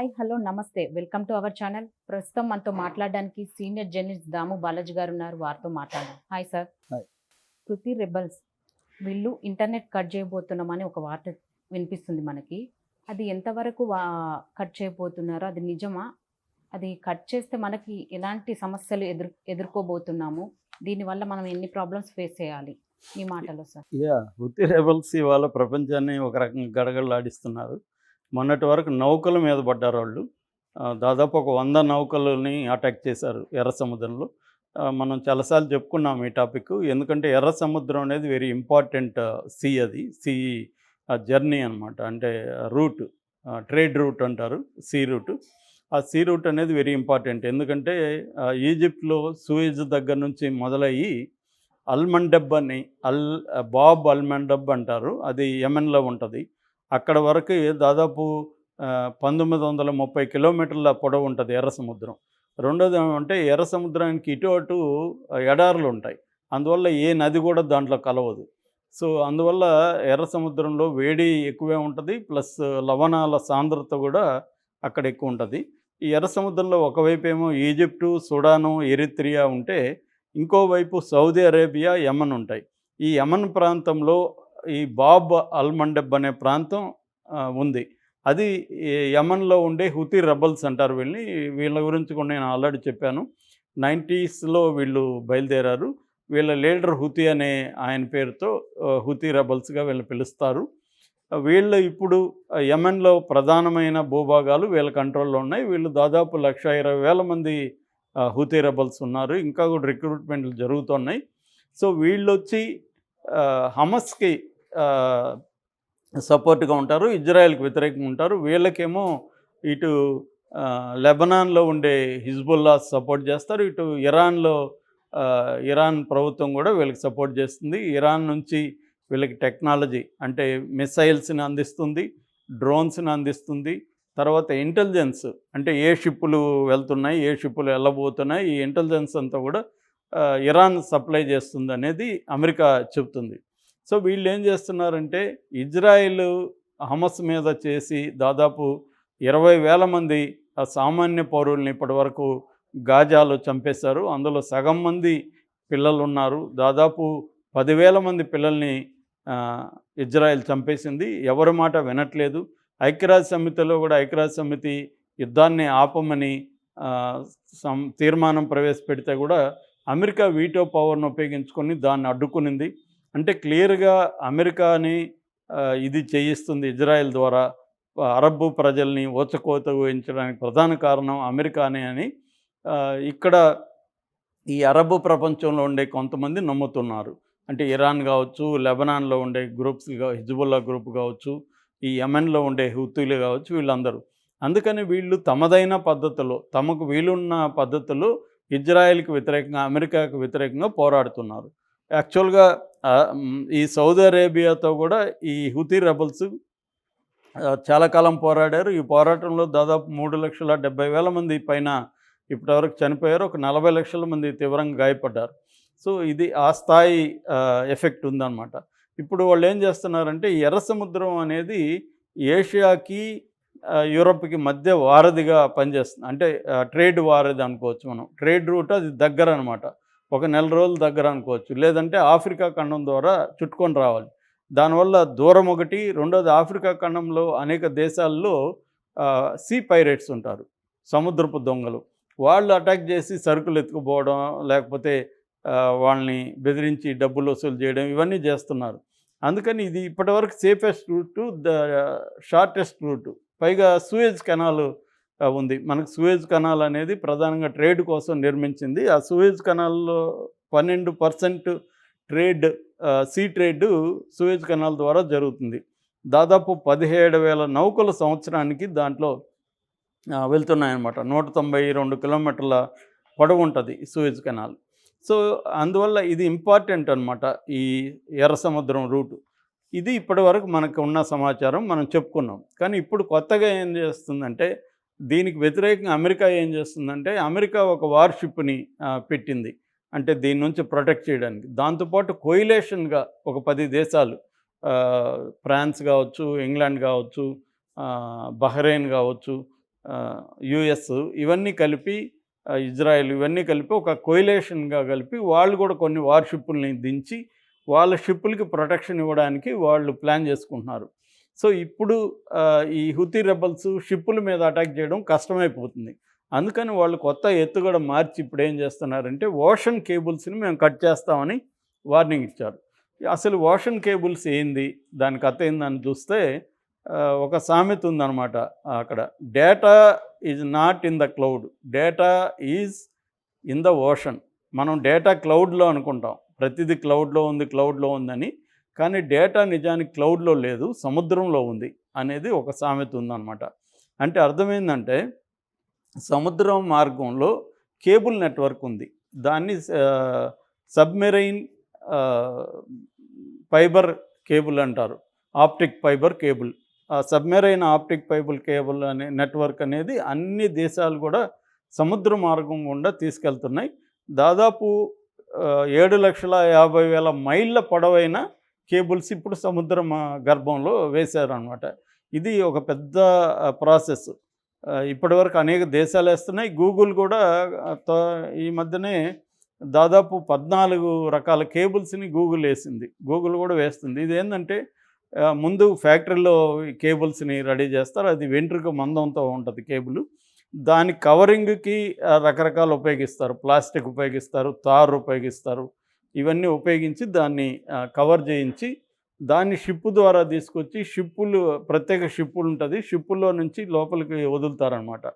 Hi hello నమస్తే. Welcome to our channel. ప్రస్తుతం మనతో మాట్లాడడానికి సీనియర్ జర్నలిస్ట్ దాము బాలాజీ గారు ఉన్నారు. వారితో మాట్లాడారు హాయ్ సార్. కృతి రెబల్స్. వీళ్ళు ఇంటర్నెట్ కట్ చేయబోతున్నామని ఒక వార్త వినిపిస్తుంది మనకి. అది ఎంతవరకు కట్ చేయబోతున్నారో అది నిజమా? అది కట్ చేస్తే మనకి ఎలాంటి సమస్యలు ఎదురు ఎదుర్కోబోతున్నాము? దీనివల్ల మనం ఎన్ని ప్రాబ్లమ్స్ ఫేస్ చేయాలి? మీ మాటలో సార్. యా హుతి రెబల్స్ ఇవాళ ప్రపంచాన్ని ఒక రకంగా గడగడలాడిస్తున్నారు. మొన్నటి వరకు నౌకల మీద పడ్డారు వాళ్ళు. దాదాపు ఒక వంద నౌకలని అటాక్ చేశారు ఎర్ర సముద్రంలో. మనం చాలాసార్లు చెప్పుకున్నాం ఈ టాపిక్ ఎందుకంటే ఎర్ర సముద్రం అనేది వెరీ ఇంపార్టెంట్ సీ అది. సీ జర్నీ అనమాట అంటే రూట్ ట్రేడ్ రూట్ అంటారు సీ రూట్ ఆ సీ రూట్ అనేది వెరీ ఇంపార్టెంట్ ఎందుకంటే ఈజిప్ట్లో సూయజ్ దగ్గర నుంచి మొదలయ్యి అల్మండబ్ అని అల్ బాబ్ అల్మండబ్ అంటారు. అది యెమెన్లో ఉంటుంది. అక్కడ వరకు దాదాపు పంతొమ్మిది వందల ముప్పై కిలోమీటర్ల పొడవు ఉంటుంది ఎర్ర సముద్రం. రెండోది ఏమంటే ఎర్ర సముద్రానికి ఇటు అటు ఎడారులు ఉంటాయి. అందువల్ల ఏ నది కూడా దాంట్లో కలవదు. సో అందువల్ల ఎర్ర సముద్రంలో వేడి ఎక్కువే ఉంటుంది ప్లస్ లవణాల సాంద్రత కూడా అక్కడ ఎక్కువ ఉంటుంది. ఈ ఎర్ర సముద్రంలో ఒకవైపు ఏమో ఈజిప్టు సుడాను ఎరిత్రియా ఉంటే ఇంకోవైపు సౌదీ అరేబియా యమన్ ఉంటాయి. ఈ యమన్ ప్రాంతంలో ఈ బాబ్ అల్మండబ్ అనే ప్రాంతం ఉంది. అది యమన్లో ఉండే హుతీ రబల్స్ అంటారు వీళ్ళని. వీళ్ళ గురించి కూడా నేను ఆల్రెడీ చెప్పాను. నైంటీస్లో వీళ్ళు బయలుదేరారు. వీళ్ళ లీడర్ హుతీ అనే ఆయన పేరుతో హుతి హుతీ రబల్స్గా వీళ్ళని పిలుస్తారు. వీళ్ళు ఇప్పుడు యమన్లో ప్రధానమైన భూభాగాలు వీళ్ళ కంట్రోల్లో ఉన్నాయి. వీళ్ళు దాదాపు లక్ష ఇరవై వేల మంది హుతీ రెబల్స్ ఉన్నారు. ఇంకా కూడా రిక్రూట్మెంట్లు జరుగుతున్నాయి. సో వీళ్ళు వచ్చి హమస్కి సపోర్ట్గా ఉంటారు ఇజ్రాయెల్కి వ్యతిరేకంగా ఉంటారు. వీళ్ళకేమో ఇటు లెబనాన్లో ఉండే హిజ్బుల్లా సపోర్ట్ చేస్తారు. ఇటు ఇరాన్లో ఇరాన్ ప్రభుత్వం కూడా వీళ్ళకి సపోర్ట్ చేస్తుంది. ఇరాన్ నుంచి వీళ్ళకి టెక్నాలజీ అంటే మిసైల్స్ని అందిస్తుంది డ్రోన్స్ని అందిస్తుంది. తర్వాత ఇంటెలిజెన్స్ అంటే ఏ షిప్పులు వెళ్తున్నాయి ఏ షిప్పులు వెళ్ళబోతున్నాయి ఈ ఇంటెలిజెన్స్ అంతా కూడా ఇరాన్ సప్లై చేస్తుంది అనేది అమెరికా చెబుతుంది. సో వీళ్ళు ఏం చేస్తున్నారంటే ఇజ్రాయిల్ హమస్ మీద చేసి దాదాపు ఇరవై వేల మంది ఆ సామాన్య పౌరుల్ని ఇప్పటివరకు గాజాలో చంపేశారు. అందులో సగం మంది పిల్లలు ఉన్నారు దాదాపు పదివేల మంది పిల్లల్ని ఇజ్రాయెల్ చంపేసింది. ఎవరి మాట వినట్లేదు. ఐక్యరాజ్య సమితిలో కూడా ఐక్యరాజ్య సమితి యుద్ధాన్ని ఆపమని సం తీర్మానం ప్రవేశపెడితే కూడా అమెరికా వీటో పవర్ను ఉపయోగించుకొని దాన్ని అడ్డుకునింది. అంటే క్లియర్గా అమెరికాని ఇది చేయిస్తుంది ఇజ్రాయెల్ ద్వారా అరబ్బు ప్రజల్ని ఓచకోత ఊహించడానికి ప్రధాన కారణం అమెరికానే అని ఇక్కడ ఈ అరబ్బు ప్రపంచంలో ఉండే కొంతమంది నమ్ముతున్నారు. అంటే ఇరాన్ కావచ్చు లెబనాన్లో ఉండే గ్రూప్స్ హిజ్బుల్లా గ్రూప్ కావచ్చు ఈ యమెన్లో ఉండే హుతులు కావచ్చు వీళ్ళందరూ. అందుకని వీళ్ళు తమదైన పద్ధతిలో తమకు వీలున్న పద్ధతిలో ఇజ్రాయెల్కి వ్యతిరేకంగా అమెరికాకు వ్యతిరేకంగా పోరాడుతున్నారు. యాక్చువల్గా ఈ సౌదీ అరేబియాతో కూడా ఈ హుతీ రెబల్స్ చాలా కాలం పోరాడారు. ఈ పోరాటంలో దాదాపు మూడు లక్షల డెబ్బై వేల మంది పైన ఇప్పటివరకు చనిపోయారు. ఒక నలభై లక్షల మంది తీవ్రంగా గాయపడ్డారు. సో ఇది ఆ స్థాయి ఎఫెక్ట్ ఉందన్నమాట. ఇప్పుడు వాళ్ళు ఏం చేస్తున్నారంటే ఎర్ర సముద్రం అనేది ఏషియాకి యూరప్కి మధ్య వారధిగా పనిచేస్తుంది. అంటే ట్రేడ్ వారధి అనుకోవచ్చు మనం. ట్రేడ్ రూట్ అది దగ్గర అనమాట ఒక నెల రోజుల దగ్గర అనుకోవచ్చు. లేదంటే ఆఫ్రికా ఖండం ద్వారా చుట్టుకొని రావాలి. దానివల్ల దూరం ఒకటి రెండోది ఆఫ్రికా ఖండంలో అనేక దేశాల్లో సీ పైరేట్స్ ఉంటారు. సముద్రపు దొంగలు. వాళ్ళు అటాక్ చేసి సరుకులు ఎత్తుకుపోవడం లేకపోతే వాళ్ళని బెదిరించి డబ్బులు వసూలు చేయడం ఇవన్నీ చేస్తున్నారు. అందుకని ఇది ఇప్పటివరకు safest route the shortest route. పైగా సూయేజ్ కెనాల్ ఉంది. మనకు సూయేజ్ కనాల్ అనేది ప్రధానంగా ట్రేడ్ కోసం నిర్మించింది. ఆ సూయేజ్ కనాల్లో పన్నెండు percent trade sea trade Suez canal ద్వారా జరుగుతుంది. దాదాపు పదిహేడు వేల నౌకల సంవత్సరానికి దాంట్లో వెళ్తున్నాయన్నమాట. నూట తొంభై రెండు కిలోమీటర్ల పొడవు ఉంటుంది సూయేజ్ కెనాల్ సో అందువల్ల ఇది ఇంపార్టెంట్ అనమాట ఈ ఎర్ర సముద్రం రూటు. ఇది ఇప్పటివరకు మనకు ఉన్న సమాచారం మనం చెప్పుకున్నాం. కానీ ఇప్పుడు కొత్తగా ఏం చేస్తుందంటే దీనికి వ్యతిరేకంగా అమెరికా ఏం చేస్తుందంటే అమెరికా ఒక వార్షిప్ని పెట్టింది. అంటే దీని నుంచి ప్రొటెక్ట్ చేయడానికి. దాంతోపాటు కోయిలేషన్గా ఒక పది దేశాలు ఫ్రాన్స్ కావచ్చు ఇంగ్లాండ్ కావచ్చు బహ్రెయిన్ కావచ్చు యుఎస్ ఇవన్నీ కలిపి ఇజ్రాయెల్ ఇవన్నీ కలిపి ఒక కొయిలేషన్గా కలిపి వాళ్ళు కూడా కొన్ని వార్షిప్పుల్ని దించి వాళ్ళ షిప్పులకి ప్రొటెక్షన్ ఇవ్వడానికి వాళ్ళు ప్లాన్ చేసుకుంటున్నారు. సో ఇప్పుడు ఈ హుతీ రెబల్స్ షిప్పుల మీద అటాక్ చేయడం కష్టమైపోతుంది. అందుకని వాళ్ళు కొత్త ఎత్తుగడ మార్చి ఇప్పుడు ఏం చేస్తున్నారంటే ఓషన్ కేబుల్స్ని మేము కట్ చేస్తామని వార్నింగ్ ఇచ్చారు. అసలు ఓషన్ కేబుల్స్ ఏంది? దాని కథ ఏందని చూస్తే ఒక సామెత ఉందన్నమాట అక్కడ. Data is not in the cloud data is in the ocean మనం డేటా క్లౌడ్లో అనుకుంటాం. ప్రతిదీ క్లౌడ్లో ఉంది క్లౌడ్లో ఉందని కానీ డేటా నిజానికి క్లౌడ్లో లేదు సముద్రంలో ఉంది అనేది ఒక సామెత ఉందన్నమాట. అంటే అర్థమైందంటే సముద్రం మార్గంలో కేబుల్ నెట్వర్క్ ఉంది. దాన్ని సబ్మెరైన్ ఫైబర్ కేబుల్ అంటారు. Optic fibre cable. ఆ సబ్మెరైన్ ఆప్టిక్ ఫైబుల్ కేబుల్ అనే నెట్వర్క్ అనేది అన్ని దేశాలు కూడా సముద్ర మార్గం గుండా తీసుకెళ్తున్నాయి. దాదాపు ఏడు లక్షల యాభై వేల మైళ్ళ పొడవైన కేబుల్స్ ఇప్పుడు సముద్ర గర్భంలో గర్భంలో వేశారనమాట ఇది ఒక పెద్ద ప్రాసెస్. ఇప్పటివరకు అనేక దేశాలు వేస్తున్నాయి. గూగుల్ కూడా త- ఈ మధ్యనే దాదాపు పద్నాలుగు రకాల కేబుల్స్ని గూగుల్ వేసింది. గూగుల్ కూడా వేస్తుంది. ఇది ఏంటంటే ముందు ఫ్యాక్టరీలో కేబుల్స్ని రెడీ చేస్తారు. అది వెంట్రుక మందంతో ఉంటుంది కేబుల్. దాని కవరింగ్కి రకరకాలు ఉపయోగిస్తారు. ప్లాస్టిక్ ఉపయోగిస్తారు. తారు ఉపయోగిస్తారు. ఇవన్నీ ఉపయోగించి దాన్ని కవర్ చేయించి దాన్ని షిప్ ద్వారా తీసుకొచ్చి షిప్పులు ప్రత్యేక షిప్పులు ఉంటుంది. షిప్పుల్లో నుంచి లోపలికి వదులుతారనమాట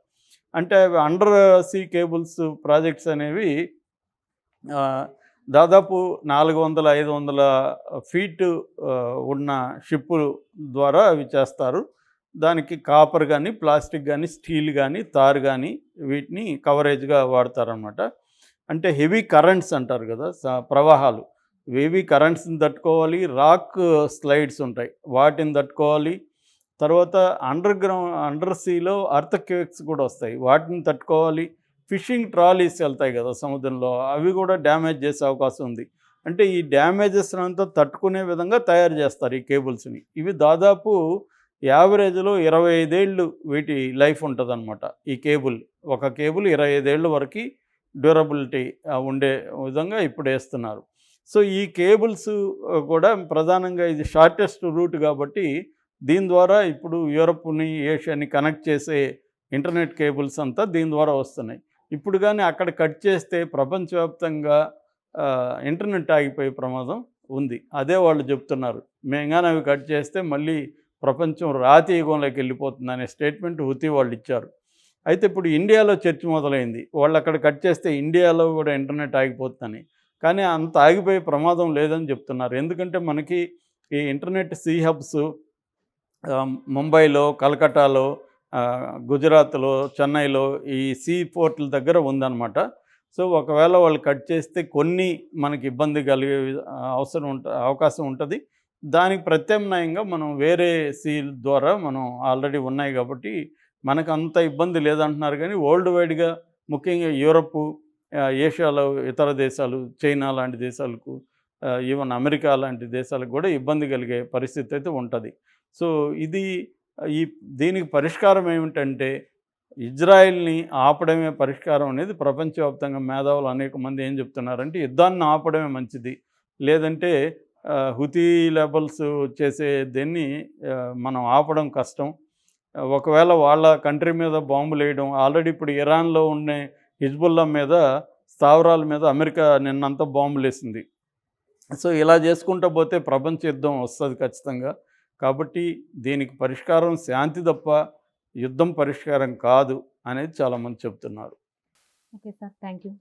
అంటే అండర్ సీ కేబుల్స్ ప్రాజెక్ట్స్ అనేవి దాదాపు నాలుగు వందల ఐదు వందల ఫీట్ ఉన్న షిప్పు ద్వారా అవి చేస్తారు. దానికి కాపర్ కానీ ప్లాస్టిక్ కానీ స్టీల్ కానీ తారు కానీ వీటిని కవరేజ్గా వాడతారనమాట అంటే హెవీ కరెంట్స్ అంటారు కదా ప్రవాహాలు. హెవీ కరెంట్స్ని తట్టుకోవాలి రాక్ స్లైడ్స్ ఉంటాయి. వాటిని తట్టుకోవాలి. తర్వాత అండర్ గ్రౌండ్ అండర్ సీలో అర్త్ కేక్స్ కూడా వస్తాయి. వాటిని తట్టుకోవాలి. ఫిషింగ్ ట్రాలీస్ వెళ్తాయి కదా సముద్రంలో అవి కూడా డ్యామేజ్ చేసే అవకాశం ఉంది. అంటే ఈ డ్యామేజెస్ అంతా తట్టుకునే విధంగా తయారు చేస్తారు ఈ కేబుల్స్ని. ఇవి దాదాపు యావరేజ్లో ఇరవై ఐదేళ్ళు వీటి లైఫ్ ఉంటుందన్నమాట. ఈ కేబుల్ ఒక కేబుల్ ఇరవై ఐదేళ్ళ వరకు డ్యూరబిలిటీ ఉండే విధంగా ఇప్పుడు వేస్తున్నారు. సో ఈ కేబుల్స్ కూడా ప్రధానంగా ఇది షార్టెస్ట్ రూట్ కాబట్టి దీని ద్వారా ఇప్పుడు యూరప్ని ఏషియాని కనెక్ట్ చేసే ఇంటర్నెట్ కేబుల్స్ అంతా దీని ద్వారా వస్తున్నాయి. ఇప్పుడు కానీ అక్కడ కట్ చేస్తే ప్రపంచవ్యాప్తంగా ఇంటర్నెట్ ఆగిపోయే ప్రమాదం ఉంది. అదే వాళ్ళు చెప్తున్నారు. మేము కానీ అవి కట్ చేస్తే మళ్ళీ ప్రపంచం రాతి యుగంలోకి వెళ్ళిపోతుంది అనే స్టేట్మెంట్ హుతీ వాళ్ళు ఇచ్చారు. అయితే ఇప్పుడు ఇండియాలో చర్చ మొదలైంది. వాళ్ళు అక్కడ కట్ చేస్తే ఇండియాలో కూడా ఇంటర్నెట్ ఆగిపోతుందని. కానీ అంత ఆగిపోయే ప్రమాదం లేదని చెప్తున్నారు. ఎందుకంటే మనకి ఈ ఇంటర్నెట్ సీ హబ్స్ ముంబైలో కలకట్టాలో గుజరాత్లో చెన్నైలో ఈ సీ పోర్ట్ల దగ్గర ఉందన్నమాట. సో ఒకవేళ వాళ్ళు కట్ చేస్తే కొన్ని మనకి ఇబ్బంది కలిగే అవసరం ఉంట అవకాశం ఉంటుంది. దానికి ప్రత్యామ్నాయంగా మనం వేరే సీల్ ద్వారా మనం ఆల్రెడీ ఉన్నాయి కాబట్టి మనకు అంత ఇబ్బంది లేదంటున్నారు కానీ వరల్డ్ వైడ్గా ముఖ్యంగా యూరప్ ఏషియాలో ఇతర దేశాలు చైనా లాంటి దేశాలకు ఈవెన్ అమెరికా లాంటి దేశాలకు కూడా ఇబ్బంది కలిగే పరిస్థితి అయితే ఉంటుంది. సో ఇది ఈ దీనికి పరిష్కారం ఏమిటంటే ఇజ్రాయెల్ని ఆపడమే పరిష్కారం అనేది ప్రపంచవ్యాప్తంగా మేధావులు అనేక మంది ఏం చెప్తున్నారంటే యుద్ధాన్ని ఆపడమే మంచిది. లేదంటే హుతీ లెబల్స్ చేసే దీన్ని మనం ఆపడం కష్టం. ఒకవేళ వాళ్ళ కంట్రీ మీద బాంబులు వేయడం ఆల్రెడీ ఇప్పుడు ఇరాన్లో ఉండే హిజ్బుల్లా మీద స్థావరాల మీద అమెరికా నిన్నంతా బాంబులు వేసింది. సో ఇలా చేసుకుంటూ పోతే ప్రపంచ యుద్ధం వస్తుంది ఖచ్చితంగా. కాబట్టి దీనికి పరిష్కారం శాంతి తప్ప యుద్ధం పరిష్కారం కాదు అనేది చాలామంది చెప్తున్నారు. Okay sir. Thank you